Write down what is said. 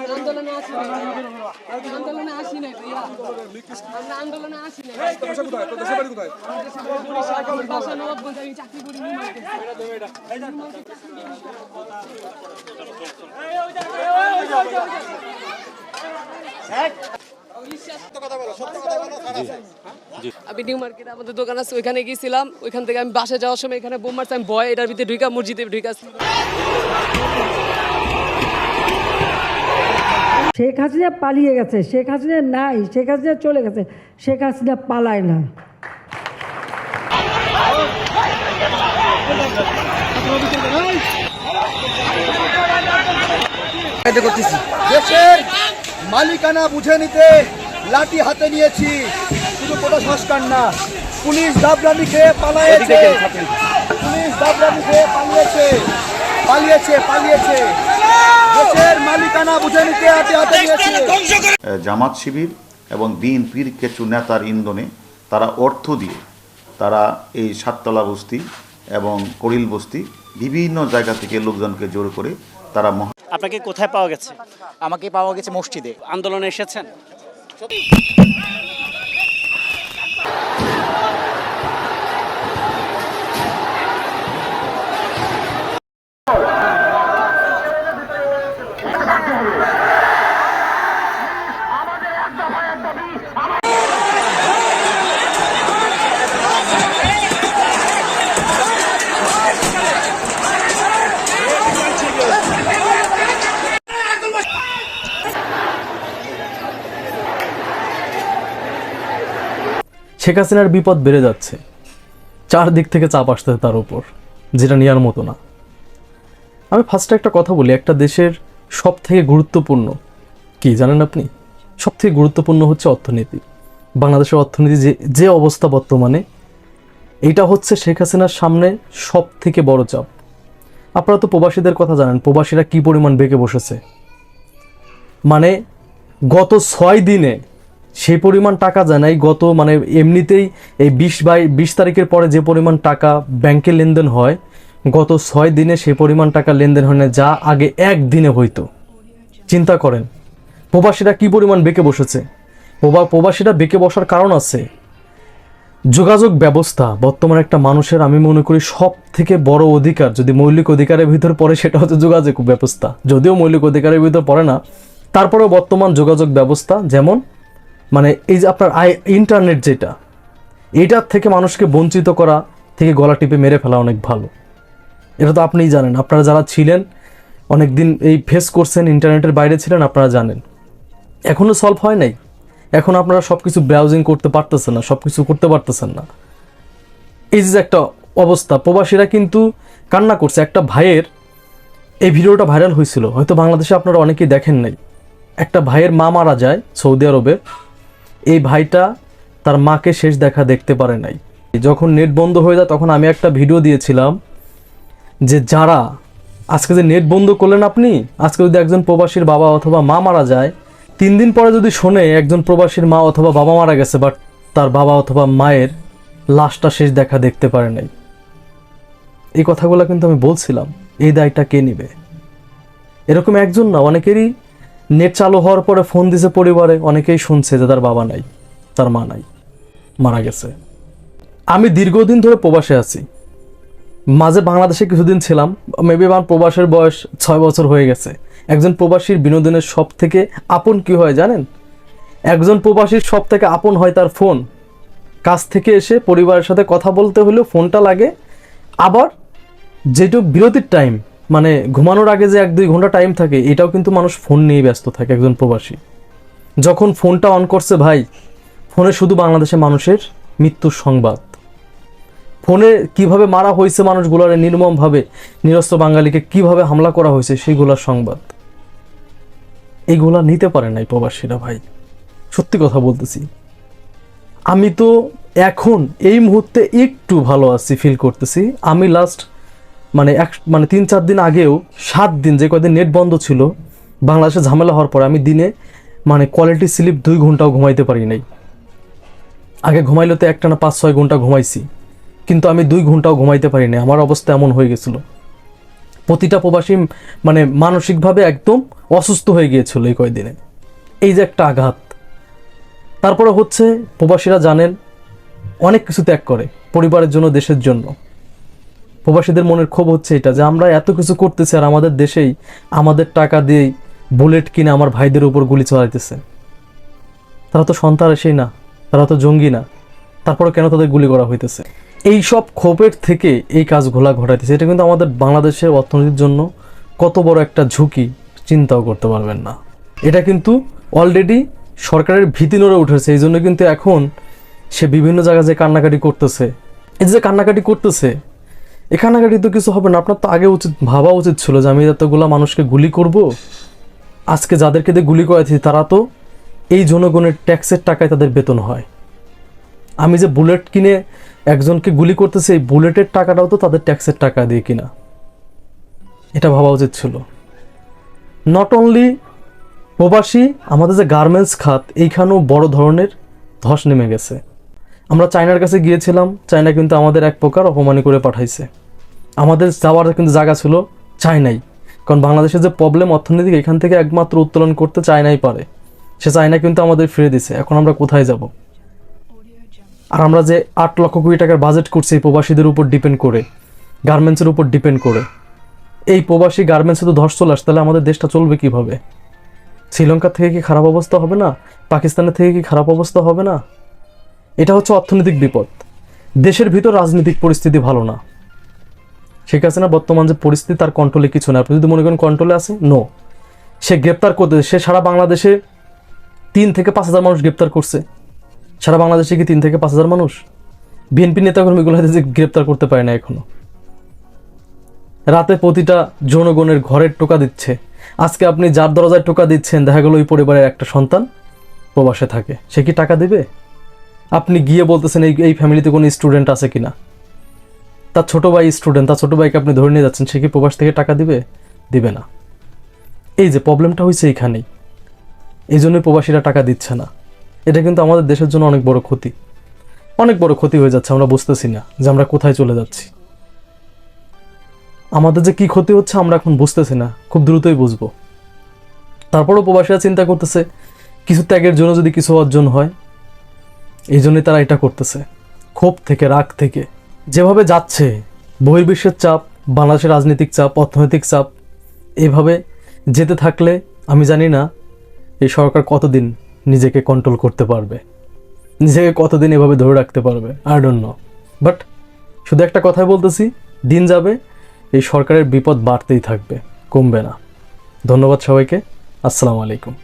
আসি আন্দোলনে আসি নাই আমরা আন্দোলনে আসি নাই। বাসা কোথায় তোর দেশের বাড়ি কোথায়? আমার বাসা নবাবগঞ্জ আমি চাকরি করি নিউ আমি নিউ মার্কেটে আমাদের দোকান আছে ওইখানে গিয়েছিলাম। ওইখান থেকে আমি বাসা যাওয়ার সময় এখানে বোম মারছি আমি ভয় এটার ভিতরে ঢুকা মসজিদে ঢুকা শেখ হাসিনা পালিয়ে গেছে শেখ হাসিনা নাই শেখ হাসিনা চলে গেছে শেখ হাসিনা পালায় না। দেশের মালিকানা বুঝে নিতে লাঠি হাতে নিয়েছি শুধু কোনো সংস্কার না পুলিশ দাবরানি খেয়ে পালাইছে পুলিশ দাবরানি খেয়ে পালিয়েছে পালিয়েছে পালিয়েছে। জামাত শিবির এবং বিএনপির কিছু নেতার ইন্ধনে তারা অর্থ দিয়ে তারা এই সাততলা বস্তি এবং করিল বস্তি বিভিন্ন জায়গা থেকে লোকজনকে জোর করে তারা মহা আপনাকে কোথায় পাওয়া গেছে? আমাকে পাওয়া গেছে মসজিদে। আন্দোলনে এসেছেন? শেখ হাসিনার বিপদ বেড়ে যাচ্ছে। চারদিক থেকে চাপ আসতেছে তার উপর, যেটা নেওয়ার মতো না। আমি ফার্স্টে একটা কথা বলি, একটা দেশের সব থেকে গুরুত্বপূর্ণ, কি জানেন আপনি? সব থেকে গুরুত্বপূর্ণ হচ্ছে অর্থনীতি। বাংলাদেশের অর্থনীতি যে যে অবস্থা বর্তমানে, এটা হচ্ছে শেখ হাসিনার সামনে সব থেকে বড় চাপ। আপনারা তো প্রবাসীদের কথা জানেন, প্রবাসীরা কি পরিমাণ বেঁকে বসেছে। মানে গত ছয় দিনে সেই পরিমাণ টাকা যায় নাই। গত মানে এমনিতেই এই বিশ বাই বিশ তারিখের পরে যে পরিমাণ টাকা ব্যাংকে লেনদেন হয়, গত ছয় দিনে সেই পরিমাণ টাকা লেনদেন হয় না, যা আগে একদিনে হইতো। চিন্তা করেন, প্রবাসীরা কি পরিমাণ বেঁকে বসেছে? প্রবা প্রবাসীরা বেঁকে বসার কারণ আছে। যোগাযোগ ব্যবস্থা, বর্তমানে একটা মানুষের, আমি মনে করি সব থেকে বড় অধিকার, যদি মৌলিক অধিকারের ভিতর পড়ে, সেটা হচ্ছে যোগাযোগ ব্যবস্থা। যদিও মৌলিক অধিকারের ভিতর পড়ে না, তারপরেও বর্তমান যোগাযোগ ব্যবস্থা যেমন মানে এই যে আপনার আই ইন্টারনেট যেটা, এটার থেকে মানুষকে বঞ্চিত করা থেকে গলা টিপে মেরে ফেলা অনেক ভালো। এটা তো আপনিই জানেন, আপনারা যারা ছিলেন অনেক দিন এই ফেস করছেন ইন্টারনেটের বাইরে ছিলেন, আপনারা জানেন। এখনও সলভ হয় নাই। এখন আপনারা সব কিছু ব্রাউজিং করতে পারতেছেন না সব কিছু করতে পারতেছেন না। এই যে একটা অবস্থা, প্রবাসীরা কিন্তু কান্না করছে। একটা ভাইয়ের এই ভিডিওটা ভাইরাল হয়েছিল, হয়তো বাংলাদেশে আপনারা অনেকেই দেখেন নাই। একটা ভাইয়ের মা মারা যায় সৌদি আরবে এই ভাইটা তার মাকে শেষ দেখা দেখতে পারে নাই। যখন নেট বন্ধ হয়ে যায়, তখন আমি একটা ভিডিও দিয়েছিলাম যে যারা আজকে যে নেট বন্ধ করলেন আপনি, আজকে যদি একজন প্রবাসীর বাবা অথবা মা মারা যায়, তিন দিন পরে যদি শোনে একজন প্রবাসীর মা অথবা বাবা মারা গেছে বাট তার বাবা অথবা মায়ের লাশটা শেষ দেখা দেখতে পারে নাই। এই কথাগুলো কিন্তু আমি বলছিলাম, এই দায়টা কে নিবে? এরকম একজন না, অনেকেরই নেট চালু হওয়ার পরে ফোন দিছে পরিবারে, অনেকেই শুনছে যে তার বাবা নাই, তার মা নাই, মারা গেছে। আমি দীর্ঘদিন ধরে প্রবাসে আছি। মাঝে বাংলাদেশে কিছুদিন ছিলাম মেবি আমার প্রবাসের বয়স ছয় বছর হয়ে গেছে। একজন প্রবাসীর বিনোদনের সব থেকে আপন কি হয় জানেন? একজন প্রবাসীর সব থেকে আপন হয় তার ফোন। কাজ থেকে এসে পরিবারের সাথে কথা বলতে হলেও ফোনটা লাগে। আবার যেটুক বিরতির টাইম মানে ঘুমানোর আগে যে এক দুই ঘণ্টা টাইম থাকে, এটাও কিন্তু মানুষ ফোন নিয়ে ব্যস্ত থাকে একজন প্রবাসী। যখন ফোনটা অন করছে ভাই ফোনে শুধু বাংলাদেশের মানুষের মৃত্যুর সংবাদ। ফোনে কীভাবে মারা হয়েছে মানুষগুলোর নির্মমভাবে নিরস্ত্র বাঙালিকে কীভাবে হামলা করা হয়েছে সেইগুলোর সংবাদ। এইগুলা নিতে পারে নাই প্রবাসীরা ভাই। সত্যি কথা বলতেছি। আমি তো এখন এই মুহূর্তে একটু ভালো আছি ফিল করতেছি। আমি লাস্ট মানে এক মানে তিন, চার দিন আগেও, সাত দিন, যে কয়দিন নেট বন্ধ ছিল, বাংলাদেশে ঝামেলা হওয়ার পরে আমি দিনে মানে কোয়ালিটি স্লিপ দুই ঘন্টাও ঘুমাইতে পারি নাই। আগে ঘুমাইলে তো একটা না পাঁচ, ছয় ঘণ্টা ঘুমাইছি, কিন্তু আমি দুই ঘন্টাও ঘুমাইতে পারি নাই, আমার অবস্থা এমন হয়ে গেছিল। প্রতিটা প্রবাসী মানে মানসিকভাবে একদম অসুস্থ হয়ে গিয়েছিল এই কয়দিনে। এই যে একটা আঘাত। তারপরে হচ্ছে, প্রবাসীরা জানেন, অনেক কিছু ত্যাগ করে, পরিবারের জন্য, দেশের জন্য। প্রবাসীদের মনের ক্ষোভ হচ্ছে এটা, যে আমরা এত কিছু করতেছি আর আমাদের দেশেই আমাদের টাকা দিয়েই বুলেট কিনে আমার ভাইদের উপর গুলি চালাইতেছে। তারা তো সন্ত্রাসী না, তারা তো জঙ্গি না তারপরে কেন তাদের গুলি করা হইতেছে? এই সব ক্ষোভের থেকে এই কাজগুলা ঘটাইতেছে, এটা কিন্তু আমাদের বাংলাদেশের অর্থনীতির জন্য কত বড় একটা ঝুঁকি, চিন্তাও করতে পারবেন না। এটা কিন্তু অলরেডি সরকারের ভীতি নড়ে উঠেছে, এই জন্য কিন্তু এখন সে বিভিন্ন জায়গায় যে কান্নাকাটি করতেছে, এই যে কান্নাকাটি করতেছে এ কান্নাকাটি তো কিছু হবে না, আপনার তো আগে উচিত, ভাবা উচিত ছিল যে আমি এতগুলা মানুষকে গুলি করব। আজকে যাদেরকে দিয়ে গুলি করাইছি, তারা তো এই জনগণের ট্যাক্সের টাকায় তাদের বেতন হয়। আমি যে বুলেট কিনে একজনকে গুলি করতেছি, এই বুলেটের টাকাটাও তো তাদের ট্যাক্সের টাকা দিয়ে কিনা। এটা ভাবা উচিত ছিল। নট অনলি প্রবাসী, আমাদের যে গার্মেন্টস খাত, এইখানেও বড় ধরনের ধস নেমে গেছে। আমরা চায়নার কাছে গিয়েছিলাম, চায়না কিন্তু আমাদের এক প্রকার অপমানি করে পাঠাইছে। আমাদের যাওয়ার কিন্তু জায়গা ছিল চায়নাই। কারণ বাংলাদেশের যে প্রবলেম অর্থনৈতিক এখান থেকে একমাত্র উত্তোলন করতে চায়নাই পারে। সে চায়না কিন্তু আমাদের ফিরে দিছে, এখন আমরা কোথায় যাব? আর আমরা যে আট লক্ষ কোটি টাকার বাজেট করছি এই প্রবাসীদের উপর ডিপেন্ড করে গার্মেন্টসের উপর ডিপেন্ড করে, এই প্রবাসী গার্মেন্টসে তো ধস চলে আসে, তাহলে আমাদের দেশটা চলবে কীভাবে? শ্রীলঙ্কা থেকে কি খারাপ অবস্থা হবে না? পাকিস্তানের থেকে কি খারাপ অবস্থা হবে না? এটা হচ্ছে অর্থনৈতিক বিপদ। দেশের ভিতর রাজনৈতিক পরিস্থিতি ভালো না। শেখ হাসিনা বর্তমান যে পরিস্থিতি, তার কন্ট্রোলে কিছু না আপনি যদি মনে করেন কন্ট্রোলে আছে নো সে গ্রেপ্তার করতে, সে সারা বাংলাদেশে তিন থেকে পাঁচ হাজার মানুষ গ্রেপ্তার করছে। সারা বাংলাদেশে কি তিন থেকে পাঁচ হাজার মানুষ? বিএনপি নেতাকর্মীগুলো হয়তো যে গ্রেপ্তার করতে পারে না এখনও। রাতে প্রতিটা জনগণের ঘরের টোকা দিচ্ছে। আজকে আপনি যার দরজায় টোকা দিচ্ছেন, দেখা গেল ওই পরিবারের একটা সন্তান প্রবাসে থাকে। সে কি টাকা দিবে? আপনি গিয়ে বলতেছেন এই এই ফ্যামিলিতে কোনো স্টুডেন্ট আছে কিনা? তার ছোট ভাই স্টুডেন্ট তার ছোট ভাইকে আপনি ধরে নিয়ে যাচ্ছেন, সে কি প্রবাস থেকে টাকা দিবে? দিবে না। এই যে প্রবলেমটা হয়েছে এইখানেই এই জন্যই প্রবাসীরা টাকা দিচ্ছে না। এটা কিন্তু আমাদের দেশের জন্য অনেক বড় ক্ষতি। অনেক বড় ক্ষতি হয়ে যাচ্ছে, আমরা বুঝতেছি না যে আমরা কোথায় চলে যাচ্ছি। আমাদের যে কি ক্ষতি হচ্ছে আমরা এখন বুঝতেছি না, খুব দ্রুতই বুঝব। তারপরও প্রবাসীরা চিন্তা করতেছে, কিছু ত্যাগের জন্য যদি কিছু অর্জন হয়, এই জন্যই তারা এটা করতেছে। ক্ষোভ থেকে, রাগ থেকে। যেভাবে যাচ্ছে, বহির্বিশ্বের চাপ, বাংলাদেশের রাজনৈতিক চাপ, অর্থনৈতিক চাপ, এভাবে যেতে থাকলে, আমি জানি না এই সরকার কতদিন নিজেকে কন্ট্রোল করতে পারবে। নিজেকে কতদিন এভাবে ধরে রাখতে পারবে আই ডোন্ট নো বাট শুধু একটা কথাই বলতেছি, দিন যাবে, এই সরকারের বিপদ বাড়তেই থাকবে, কমবে না। ধন্যবাদ সবাইকে, আসসালামু আলাইকুম।